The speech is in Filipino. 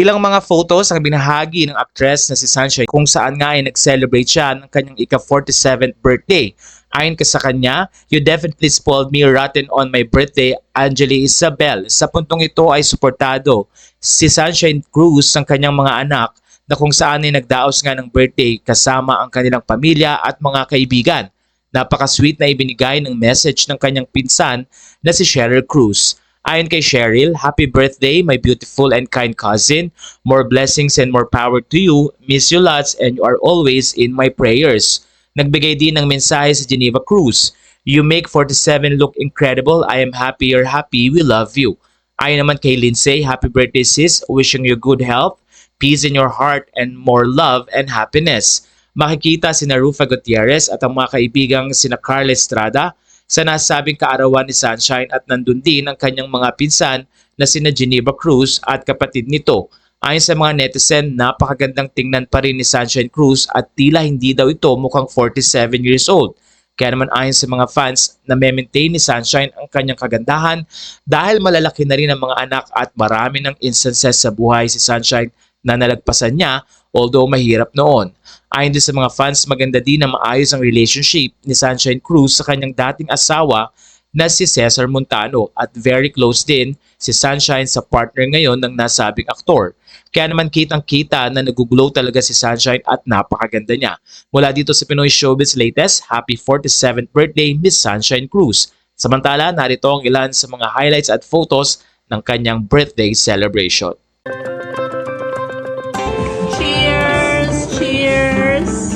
Ilang mga photos ang binahagi ng actress na si Sunshine kung saan nga ay nag-celebrate siya ng kanyang ika-47th birthday. Ayon ka sa kanya, You definitely spoiled me rotten on my birthday, Angeli Isabel. Sa puntong ito ay suportado si Sunshine Cruz ng kanyang mga anak na kung saan ay nagdaos nga ng birthday kasama ang kanilang pamilya at mga kaibigan. Napaka-sweet na ibinigay ng message ng kanyang pinsan na si Cheryl Cruz. Ayon kay Cheryl, Happy birthday, my beautiful and kind cousin. More blessings and more power to you. Miss you lots and you are always in my prayers. Nagbigay din ng mensahe si Geneva Cruz. You make 47 look incredible. I am happy you're happy. We love you. Ayon naman kay Lindsay, Happy birthday sis. Wishing you good health, peace in your heart, and more love and happiness. Makikita si Rufa Gutierrez at ang mga kaibigang sina Carla Estrada sa nasabing kaarawan ni Sunshine at nandun din ang kanyang mga pinsan na sina Geneva Cruz at kapatid nito. Ayon sa mga netizen, napakagandang tingnan pa rin ni Sunshine Cruz at tila hindi daw ito mukhang 47 years old. Kaya naman ayon sa mga fans na maintain ni Sunshine ang kanyang kagandahan dahil malalaki na rin ang mga anak at marami ng instances sa buhay si Sunshine na nalagpasan niya although mahirap noon. Ayon din sa mga fans, maganda din na maayos ang relationship ni Sunshine Cruz sa kanyang dating asawa na si Cesar Montano at very close din si Sunshine sa partner ngayon ng nasabing aktor. Kaya naman kitang-kita na naguglow talaga si Sunshine at napakaganda niya. Mula dito sa Pinoy Showbiz latest, happy 47th birthday Miss Sunshine Cruz. Samantala, narito ang ilan sa mga highlights at photos ng kanyang birthday celebration. this.